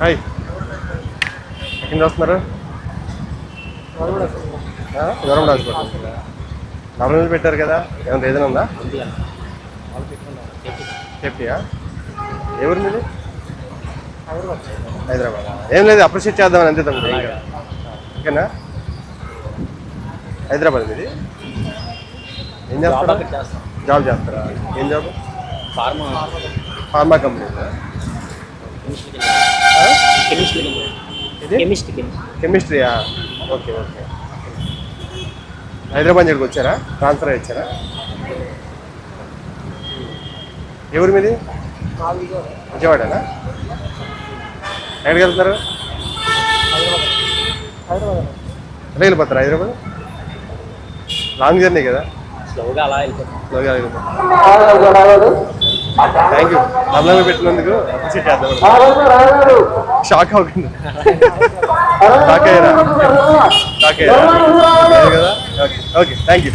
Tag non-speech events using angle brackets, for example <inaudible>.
Hi. ఎక్కడ వస్తున్నారు? Government hospital. Nominal పెట్టారు కదా. ఏమైనా రీజన్ ఉందా? సేఫ్టీయా? ఎవరు మీది? హైదరాబాద్. ఏం లేదు అప్రిషియేట్ చేద్దామని అంతే తమ్ముడు. ఓకేనా? హైదరాబాద్ మీది? ఏం చేస్తారా జాబ్ చేస్తారా? ఏం job pharma pharma company chemistry ఇది కెమిస్ట్రీ కెమిస్ట్రీయా ఓకే ఓకే. హైదరాబాద్ దగ్గరికి వచ్చారా? ట్రాన్స్ఫర్ అయ్యి వచ్చారా ఎవరు మీది? విజయవాడనా? ఎక్కడికి వెళ్తున్నారు ఎట్లా వెళ్ళిపోతారా హైదరాబాద్? లాంగ్ జర్నీ కదా. స్లోగా అలా వెళ్ళిపోతాం. స్లోగా వెళ్ళిపోతారు థ్యాంక్ యూ మమ్మల్ని పెట్టినందుకు అప్రిషియేట్ చేద్దాం. షాక్ అవ్వకుండా. షాక్ అయ్యారా? <laughs> షాక్ అయ్యారా? <laughs> Okay thank you